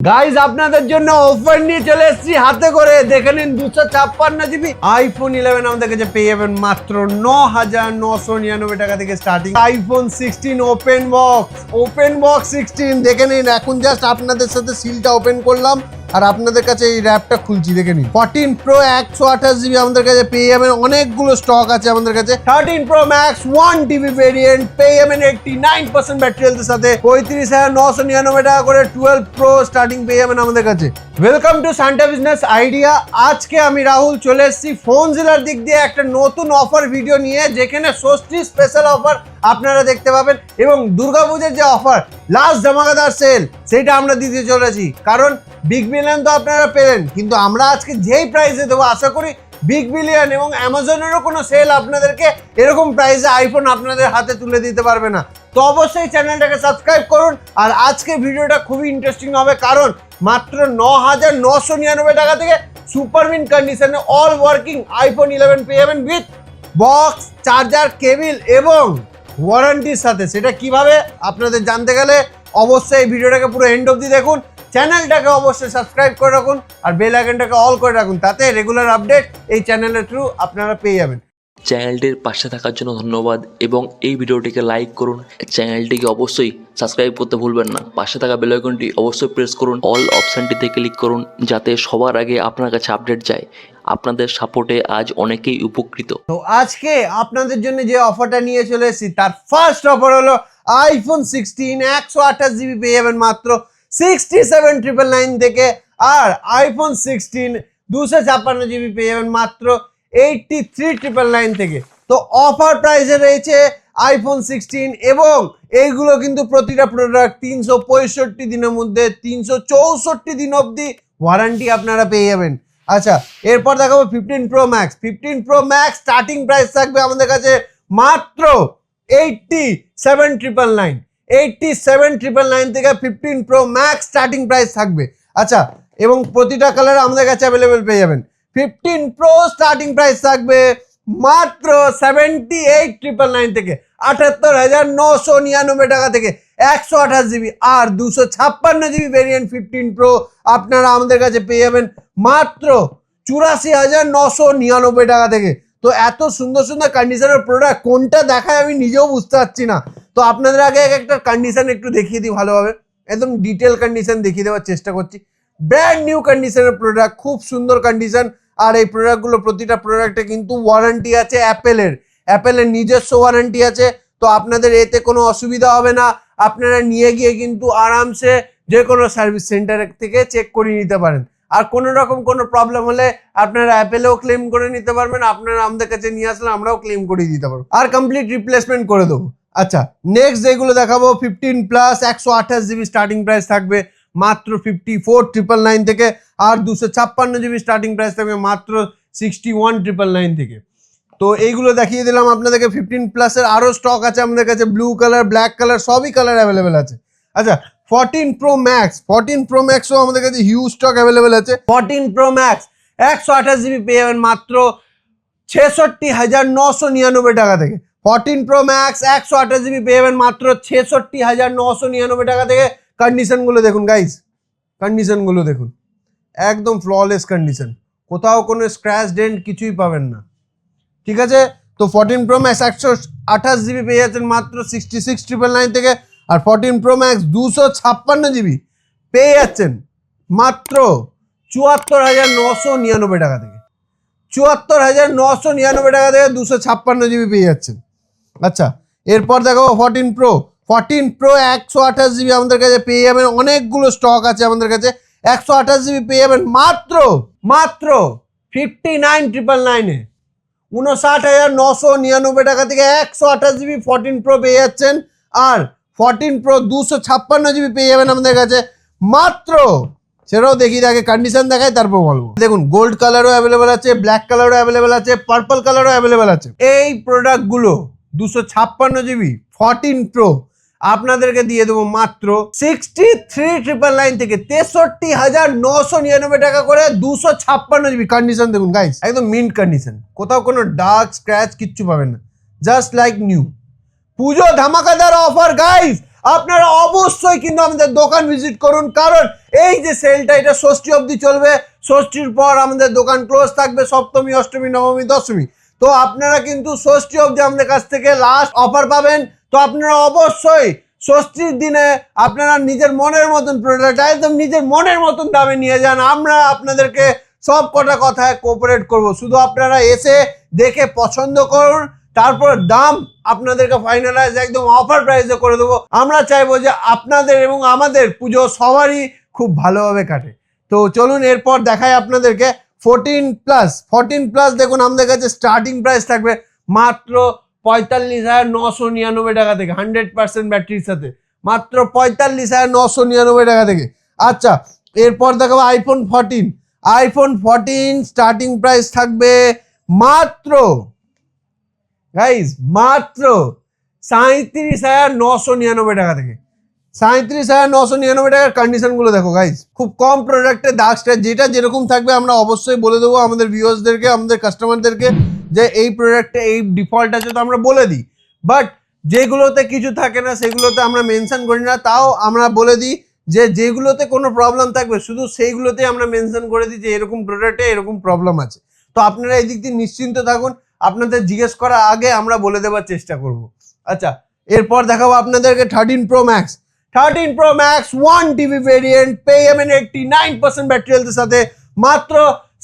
Guys আপনাদের জন্য offer নিয়ে চলে এসেছি। হাতে করে দেখে নিন দুশো ছাপ্পান্ন জিবি আইফোন ইলেভেন আমাদের কাছে পেয়ে যাবেন মাত্র ন হাজার নশো নিরানব্বই টাকা থেকে starting iPhone sixteen open box open box sixteen দেখে নিন, এখন জাস্ট আপনাদের সাথে সিলটা ওপেন করলাম। আর আপনাদের কাছে এই র্যাপটা খুলছি, দেখে নিন। ফোরটিন প্রো একশো আঠাশ জিবি আমাদের কাছে পেয়ে যাবেন। অনেকগুলো স্টক আছে আমাদের কাছে। Thirteen pro max one TB variant পেয়ে যাবেন এইটটি নাইন পার্সেন্ট ব্যাটারি হেলথের সাথে। পঁয়ত্রিশ হাজার নশো নিরানব্বই টাকা করে টুয়েলভ প্রো স্টার্টিং পেয়ে আমাদের কাছে। Welcome to Santa business idea আজকে আমি রাহুল চলে এসেছি ফোন জেলার দিক দিয়ে একটা নতুন অফার ভিডিও নিয়ে, যেখানে ষষ্ঠী স্পেশাল অফার আপনারা দেখতে পাবেন। এবং দুর্গাপুজোর যে অফার লাস্ট জামাকাদার সেল সেটা আমরা দিতে চলেছি। কারণ বিগ বিলিয়ন তো আপনারা পেলেন। কিন্তু আমরা আজকে যেই প্রাইসে দেবো, আশা করি বিগ বিলিয়ন এবং অ্যামাজনেরও কোনো সেল আপনাদেরকে এরকম প্রাইসে আইফোন আপনাদের হাতে তুলে দিতে পারবে না। তো অবশ্যই চ্যানেলটাকে সাবস্ক্রাইব করুন আর আজকে ভিডিওটা খুবই ইন্টারেস্টিং হবে, কারণ মাত্র ন হাজার নশো নিরানব্বই টাকা থেকে সুপারমিন কন্ডিশনে অল ওয়ার্কিং আইফোন ইলেভেন পেয়ে যাবেন উইথ বক্স চার্জার কেবিল এবং ওয়ারেন্টির সাথে। সেটা কীভাবে? আপনাদের জানতে গেলে অবশ্যই এই ভিডিওটাকে পুরো এন্ড অবধি দেখুন। চ্যানেলটাকে অবশ্যই সাবস্ক্রাইব করে রাখুন আর বেল আইকনটাকে অল করে রাখুন তাতে রেগুলার আপডেট এই চ্যানেলের থ্রু আপনারা পেয়ে যাবেন। চ্যানেলটির পাশে থাকার জন্য ধন্যবাদ এবং এই ভিডিওটিকে লাইক করুন। চ্যানেলটিকে অবশ্যই সাবস্ক্রাইব করতে ভুলবেন না। পাশে থাকা বেল আইকনটি অবশ্যই প্রেস করুন। অল অপশানটিতে ক্লিক করুন যাতে সবার আগে আপনার কাছে আপডেট যায়। আপনাদের সাপোর্টে আজ অনেকেই উপকৃত। তো আজকে আপনাদের জন্য যে অফারটা নিয়ে চলে এসেছি তার ফার্স্ট অফার হলো আইফোন সিক্সটিন একশো আঠাশ জিবি পেয়ে যাবেন মাত্র। সিক্সটি সেভেন ট্রিপল নাইন থেকে আর আইফোন সিক্সটিন দুশো ছাপ্পান্ন জিবি পেয়ে যাবেন মাত্র এইটটি থ্রি ট্রিপল নাইন থেকে। তো অফার প্রাইসে রয়েছে আইফোন সিক্সটিন এবং এইগুলো কিন্তু প্রতিটা প্রোডাক্ট তিনশো পঁয়ষট্টি দিনের মধ্যে তিনশো চৌষট্টি দিন অবধি ওয়ারেন্টি আপনারা পেয়ে যাবেন। আচ্ছা এরপর দেখাবো fifteen pro max fifteen pro max starting price থাকবে আমাদের কাছে মাত্র eighty seven triple nine eighty seven triple nine থেকে fifteen pro max starting price থাকবে। আচ্ছা এবং প্রতিটা কালার আমাদের কাছে অ্যাভেলেবেল পেয়ে যাবেন। ফিফটিন প্রো স্টার্টিং প্রাইস থাকবে মাত্র সেভেন্টি এইট ট্রিপল নাইন থেকে, আটাত্তর হাজার নশো নিরানব্বই টাকা থেকে, একশো আঠাশ জিবি আর দুশো ছাপ্পান্ন জিবি ভেরিয়েন্ট ফিফটিন প্রো আপনারা আমাদের কাছে পেয়ে যাবেন মাত্র চুরাশি হাজার নশো নিরানব্বই টাকা থেকে। তো এত সুন্দর সুন্দর কন্ডিশনের প্রোডাক্ট কোনটা দেখায় আমি নিজেও বুঝতে পারছি না। তো আপনাদের আগে এক একটা কন্ডিশন একটু দেখিয়ে দিই ভালোভাবে। একদম ডিটেল কন্ডিশন দেখিয়ে দেওয়ার চেষ্টা করছি। ব্র্যান্ড নিউ কন্ডিশনের প্রোডাক্ট খুব সুন্দর কন্ডিশন আর এই প্রোডাক্টগুলো প্রতিটা প্রোডাক্টে কিন্তু ওয়ারেন্টি আছে অ্যাপেলের অ্যাপেলের নিজস্ব ওয়ারেন্টি আছে। তো আপনাদের এতে কোনো অসুবিধা হবে না। আপনারা নিয়ে গিয়ে কিন্তু আরামসে যে কোনো সার্ভিস সেন্টার থেকে চেক করে নিতে পারেন। আর কোনো রকম কোনো প্রবলেম হলে আপনারা অ্যাপেলেও ক্লেম করে নিতে পারবেন, আপনারা আমাদের কাছে নিয়ে আসলে আমরাও ক্লেম করে দিতে পারব। আর কমপ্লিট রিপ্লেসমেন্ট করে দেবো। আচ্ছা নেক্সট যেগুলো দেখাবো ফিফটিন প্লাস একশো আঠাশ জিবি স্টার্টিং প্রাইস থাকবে, মাত্র ফিফটি ফোর ট্রিপল নাইন থেকে, আর দুশো ছাপ্পান্ন জিবি স্টার্টিং প্রাইস থাকবে, মাত্র সিক্সটি ওয়ান ট্রিপল নাইন থেকে। তো এইগুলো দেখিয়ে দিলাম আপনাদেরকে ফিফটিন প্লাসের আরও স্টক আছে আমাদের কাছে ব্লু কালার ব্ল্যাক কালার সবই কালার অ্যাভেলেবেল আছে। আচ্ছা fourteen pro max fourteen pro ম্যাক্সও আমাদের কাছে হিউজ স্টক অ্যাভেলেবেল আছে। ফোরটিন প্রো ম্যাক্স একশো আঠাশ জিবি পেয়ে যাবেন মাত্র ছেষট্টি হাজার নশো নিরানব্বই টাকা থেকে। ফোরটিন প্রো ম্যাক্স একশো আঠাশ জিবি পেয়ে যাবেন মাত্র ছেষট্টি হাজার নশো নিরানব্বই টাকা থেকে। কন্ডিশনগুলো দেখুন গাইজ কন্ডিশনগুলো দেখুন। একদম ফ্ললেস কন্ডিশন কোথাও কোনো স্ক্র্যাচ ডেন্ট কিছুই পাবেন না। ঠিক আছে? তো ফোরটিন প্রো ম্যাক্স একশো আঠাশ জিবি পেয়ে যাচ্ছেন মাত্র সিক্সটি সিক্স ট্রিপল নাইন থেকে। আর ফোরটিন প্রো ম্যাক্স দুশো ছাপ্পান্ন জিবি পেয়ে যাচ্ছেন মাত্র চুয়াত্তর হাজার নশো নিরানব্বই টাকা থেকে। চুয়াত্তর হাজার নশো নিরানব্বই টাকা থেকে দুশো ছাপ্পান্ন জিবি পেয়ে যাচ্ছেন। আচ্ছা এরপর দেখো ফোরটিন প্রো ফোরটিন প্রো একশো আঠাশ জিবি আমাদের কাছে পেয়ে যাবেন, অনেকগুলো স্টক আছে আমাদের কাছে। একশো আঠাশ জিবি পেয়ে যাবেন মাত্র মাত্র ফিফটি নাইন ট্রিপল নাইনে উনষাট হাজার নশো নিরানব্বই টাকা থেকে একশো আঠাশ জিবি ফোরটিন প্রো পেয়ে যাচ্ছেন। আর ফোরটিন প্রো দুশো ছাপ্পান্ন জিবি পেয়ে যাবেন আমাদের কাছে। মাত্র, সেটাও দেখি আগে কন্ডিশন দেখাই, তারপর বলব। দেখুন গোল্ড কালারও অ্যাভেলেবেল আছে ব্ল্যাক কালারও অ্যাভেলেবেল আছে পার্পল কালারও অ্যাভেলেবেল আছে। এই প্রোডাক্টগুলো দুশো ছাপ্পান্ন জিবি ফোরটিন প্রো আপনাদেরকে দিয়ে দেবো মাত্র সিক্সটি থ্রি ট্রিপল নাইন থেকে তেষট্টি হাজার নশো নিরানব্বই টাকা করে দুশো ছাপ্পান্ন জিবি কন্ডিশন দেখুন গাইস একদম মিন্ট কন্ডিশন কোথাও কোনো ডার্ক স্ক্র্যাচ কিচ্ছু পাবেন না। জাস্ট লাইক নিউ পুজো ধামাকাদার অফার গাইস আপনারা অবশ্যই কিন্তু আমাদের দোকান ভিজিট করুন, কারণ এই যে সেলটা এটা ষষ্ঠী অবধি চলবে। ষষ্ঠীর পর আমাদের দোকান ক্লোজ থাকবে সপ্তমী, অষ্টমী, নবমী, দশমী। তো আপনারা কিন্তু ষষ্ঠী অবধি আমাদের কাছ থেকে লাস্ট অফার পাবেন। তো আপনারা অবশ্যই ষষ্ঠীর দিনে আপনারা নিজের মনের মতন প্রোডাক্ট একদম নিজের মনের মতন দামে নিয়ে যান। আমরা আপনাদেরকে সব কটা কথায় কোঅপারেট করব। শুধু আপনারা এসে দেখে পছন্দ করুন। তারপর দাম আপনাদেরকে ফাইনালাইজ একদম অফার প্রাইসে করে দেবো। আমরা চাইব যে আপনাদের এবং আমাদের পুজো সবারই খুব ভালোভাবে কাটে। তো চলুন এরপর দেখাই আপনাদেরকে ফোরটিন প্লাস ফোরটিন প্লাস দেখুন আমাদের কাছে স্টার্টিং প্রাইস থাকবে মাত্র পঁয়তাল্লিশ হাজার নশো নিরানব্বই টাকা থেকে হান্ড্রেড পার্সেন্ট ব্যাটারির সাথে। মাত্র পঁয়তাল্লিশ হাজার নশো নিরানব্বই টাকা থেকে। আচ্ছা এরপর দেখাবো iPhone fourteen iPhone fourteen starting price থাকবে মাত্র গাইজ মাত্র সাঁত্রিশ হাজার নশো নিরানব্বই টাকা থেকে। সাঁত্রিশ হাজার নশো নিরানব্বই টাকার কন্ডিশনগুলো দেখো গাইজ খুব কম প্রোডাক্টের দাগটা যেটা যেরকম থাকবে আমরা অবশ্যই বলে দেবো আমাদের ভিউয়ার্সদেরকে আমাদের কাস্টমারদেরকে যে এই প্রোডাক্টে এই ডিফল্ট আছে তো আমরা বলে দিই। বাট যেগুলোতে কিছু থাকে না, সেগুলোতে আমরা মেনশন করি না, তাও আমরা বলে দিই যে যেগুলোতে কোনো প্রবলেম থাকবে, শুধু সেইগুলোতে আমরা মেনশন করে দিই যে এরকম প্রোডাক্টে এরকম প্রবলেম আছে। তো আপনারা এই দিক দিয়ে নিশ্চিন্ত থাকুন আপনাদের জিজ্ঞেস করার আগে আমরা বলে দেওয়ার চেষ্টা করব। আচ্ছা এরপর দেখাবো আপনাদেরকে thirteen pro max thirteen pro max one TB variant পেএমএন eighty nine percent battery হেলথের সাথে মাত্র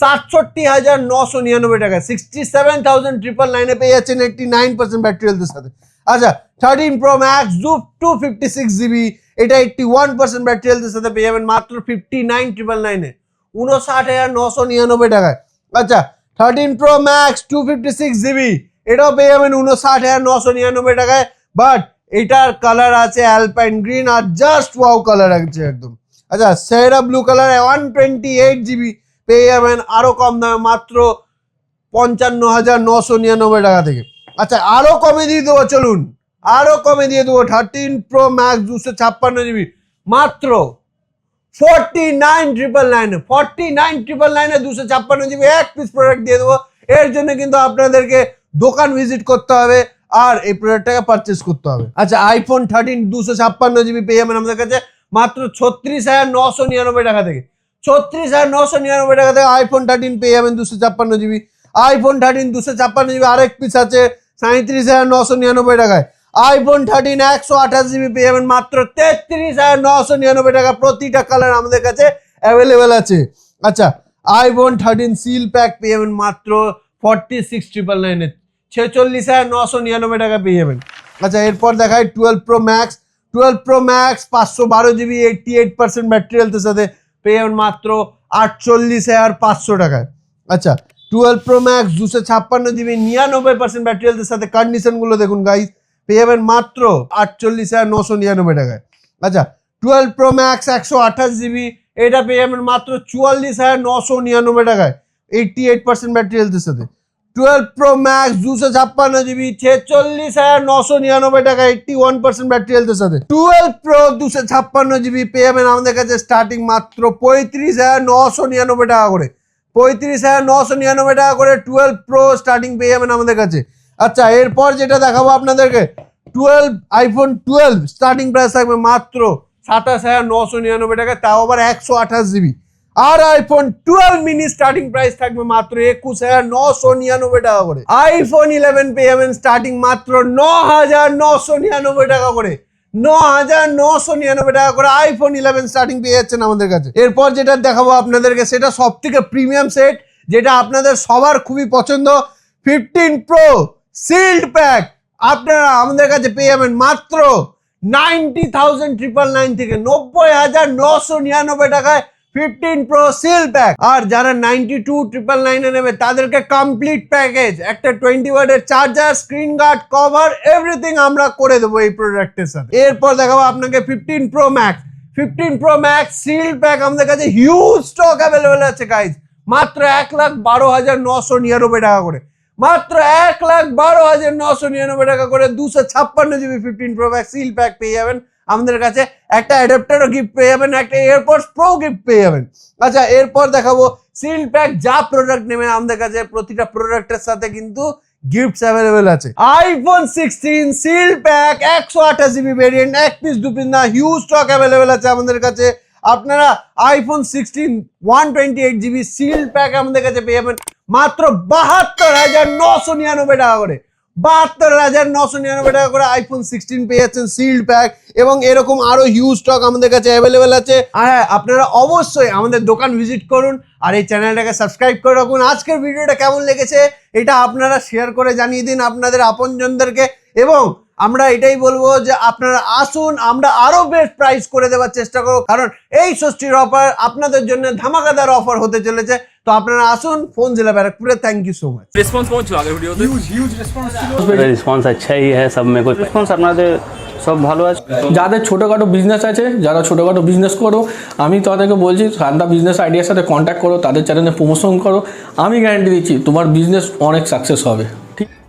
সাতষট্টি হাজার নশো নিরানব্বই টাকা। সিক্সটি সেভেন থাউজেন্ড ট্রিপল নাইনে পেয়ে যাচ্ছেন এইটটি নাইন পার্সেন্ট ব্যাটারি হেলথের সাথে। আচ্ছা থার্টিন প্রো ম্যাক্স জু টু ফিফটি সিক্স জিবি এটা এইটটি ওয়ান পার্সেন্ট ব্যাটারি হেলথের সাথে পেয়ে যাবেন মাত্র ফিফটি নাইন ট্রিপল নাইনে উনষাট হাজার নশো নিরানব্বই টাকায়। আচ্ছা thirteen pro max two fifty six GB এটাও পেয়ে যাবেন উনষাট হাজার নশো নিরানব্বই টাকায়। বাট এটার কালার আছে অ্যালপাইন গ্রিন আর জাস্ট ওয়াও কালার আছে একদম। আচ্ছা sierra blue colour one twenty eight GB পেয়ে যাবেন আরও কম দামে মাত্র পঞ্চান্ন হাজার নশো নিরানব্বই টাকা থেকে। আচ্ছা আরও কমে দিয়ে দেবো, চলুন। আরও কমে দিয়ে দেবো। থার্টিন প্রো ম্যাক্স দুশো ছাপ্পান্ন জিবি মাত্র ফোরটি নাইন ট্রিপল নাইনে, ফোরটি নাইন ট্রিপল নাইনে দুশো ছাপ্পান্ন জিবি, এক পিস প্রোডাক্ট দিয়ে দেবো। এর জন্য কিন্তু আপনাদেরকে দোকান ভিজিট করতে হবে আর এই প্রোডাক্টটাকে পারচেস করতে হবে। আচ্ছা আইফোন থার্টিন দুশো ছাপ্পান্ন জিবি পেয়ে যাবেন আমাদের কাছে মাত্র ছত্রিশ হাজার নশো নিরানব্বই টাকা থেকে। ছত্রিশ হাজার নশো নিরানব্বই টাকা থেকে আইফোন থার্টিন পেয়ে যাবেন দুশো ছাপ্পান্ন জিবি। আইফোন থার্টিন দুশো ছাপ্পান্ন জিবি আরেক পিস আছে সাঁত্রিশ হাজার নশো নিরানব্বই টাকায়। আইফোন থার্টিন একশো আঠাশ জিবি পেয়ে যাবেন মাত্র তেত্রিশ হাজার নশো নিরানব্বই টাকা। প্রতিটা কালার আমাদের কাছে অ্যাভেলেবেল আছে। আচ্ছা আইফোন থার্টিন সিল প্যাক পেয়ে যাবেন মাত্র ফর্টি সিক্স ট্রিপল নাইনে ছেচল্লিশ হাজার নশো নিরানব্বই টাকা পেয়ে যাবেন আচ্ছা এরপর দেখায় twelve pro max twelve pro max পাঁচশো বারো GB eighty eight percent battery হেলথের সাথে পেয়ে যাবেন মাত্র আটচল্লিশ হাজার পাঁচশো টাকায়। আচ্ছা টুয়েলভ প্রো ম্যাক্স দুশো ছাপ্পান্ন জিবি নিরানব্বই পার্সেন্ট ব্যাটারি হেলথের সাথে কন্ডিশনগুলো দেখুন গাইজ পেয়ে যাবেন মাত্র আটচল্লিশ হাজার নশো নিরানব্বই টাকায়। আচ্ছা টুয়েলভ প্রো ম্যাক্স একশো আঠাশ জিবি এটা পেয়ে যাবেন মাত্র চুয়াল্লিশ হাজার নশো নিরানব্বই টাকায়। এইটটি এইট পার্সেন্ট ব্যাটারি হেলথের সাথে। টুয়েলভ প্রো ম্যাক্স দুশো ছাপ্পান্ন জিবি ছেচল্লিশ হাজার নশো নিরানব্বই টাকা এইটটি ওয়ান পার্সেন্ট ব্যাটারি হেলথের সাথে। টুয়েলভ প্রো দুশো ছাপ্পান্ন জিবি পেয়ে যাবেন আমাদের কাছে স্টার্টিং মাত্র পঁয়ত্রিশ হাজার নশো নিরানব্বই টাকা করে। পঁয়ত্রিশ হাজার নশো নিরানব্বই টাকা করে টুয়েলভ প্রো স্টার্টিং পেয়ে যাবেন আমাদের কাছে। আচ্ছা এরপর যেটা দেখাবো আপনাদেরকে twelve iPhone twelve starting price থাকবে মাত্র সাতাশ হাজার নশো নিরানব্বই টাকা, তাও আবার একশো আঠাশ জিবি আর iPhone twelve mini starting price থাকবে মাত্র একুশ হাজার নশো নিরানব্বই টাকা করে। আইফোন ইলেভেন পেয়ে যাবেন স্টার্টিং মাত্র ন হাজার নশো নিরানব্বই টাকা করে। ন হাজার নশো নিরানব্বই টাকা করে আইফোন ইলেভেন স্টার্টিং পেয়ে যাচ্ছেন আমাদের কাছে। এরপর যেটা দেখাবো আপনাদেরকে, সেটা সব থেকে প্রিমিয়াম সেট যেটা আপনাদের সবার খুবই পছন্দ ফিফটিন প্রো সিল্ড প্যাক আপনারা আমাদের কাছে পেয়ে যাবেন মাত্র নাইনটি থাউজেন্ড ট্রিপল নাইন থেকে নব্বই হাজার নশো নিরানব্বই টাকায় ফিফটিন প্রো সিল প্যাক আর যারা নাইনটি টু ট্রিপল নাইনে নেবে, তাদেরকে কমপ্লিট প্যাকেজ একটা টোয়েন্টি ওয়ার্ডের charger screen guard cover everything আমরা করে দেবো এই প্রোডাক্টের সাথে। এরপর দেখাবো আপনাকে fifteen pro max fifteen pro max seal pack আমাদের কাছে হিউজ স্টক অ্যাভেলেবেল আছে গাইজ মাত্র এক লাখ বারো হাজার নশো নিরানব্বই টাকা করে। মাত্র এক লাখ বারো হাজার নশো নিরানব্বই টাকা করে দুশো ছাপ্পান্ন GB fifteen pro max seal pack পেয়ে যাবেন। আমাদের কাছে একটা অ্যাডাপ্টারও গিফট পেয়ে যাবেন, একটা এয়ারপোর্টস প্রো গিফট পেয়ে যাবেন। আচ্ছা এরপর দেখাবো সিল প্যাক যা প্রোডাক্ট নেবেন, আমাদের কাছে প্রতিটা প্রোডাক্টের সাথে কিন্তু গিফটস অ্যাভেলেবেল আছে। আইফোন সিক্সটিন সিল প্যাক একশো আঠাশ জিবি ভেরিয়েন্ট এক পিস দু পিস না হিউজ স্টক অ্যাভেলেবেল আছে আমাদের কাছে। আপনারা iPhone sixteen one twenty eight GB seal pack আমাদের কাছে পেয়ে যাবেন মাত্র বাহাত্তর হাজার নশো নিরানব্বই টাকা করে। বাহাত্তর হাজার নশো নিরানব্বই টাকা করে আইফোন সিক্সটিন পেয়ে যাচ্ছেন সিল্ড প্যাক এবং এরকম আরও হিউজ স্টক আমাদের কাছে অ্যাভেলেবেল আছে। আর হ্যাঁ আপনারা অবশ্যই আমাদের দোকান ভিজিট করুন আর এই চ্যানেলটাকে সাবস্ক্রাইব করে রাখুন। আজকের ভিডিওটা কেমন লেগেছে, এটা আপনারা শেয়ার করে জানিয়ে দিন আপনাদের আপনজনদেরকে এবং আমরা এটাই বলব যে আপনারা আসুন আমরা আরও বেস্ট প্রাইস করে দেওয়ার চেষ্টা করব। কারণ এই ষষ্ঠীর অফার আপনাদের জন্য ধামাকাদার অফার হতে চলেছে। তো আপনারা আসুন ফোন জেলা ব্যারাকপুরে। Thank you so much response পৌঁছলো আগের ভিডিওতে? হিউজ রেসপন্স ছিল। রেসপন্স আচ্ছাই হ্যাঁ সব মেকো রেসপন্স আপনাদের সব ভালো আছে। যাদের ছোটোখাটো বিজনেস আছে যারা ছোটোখাটো বিজনেস করো আমি তাদেরকে বলছি সান্দা বিজনেস আইডিয়ার সাথে কন্ট্যাক্ট করো তাদের চ্যানেলে প্রমোশন করো। আমি গ্যারান্টি দিচ্ছি তোমার বিজনেস অনেক সাকসেস হবে।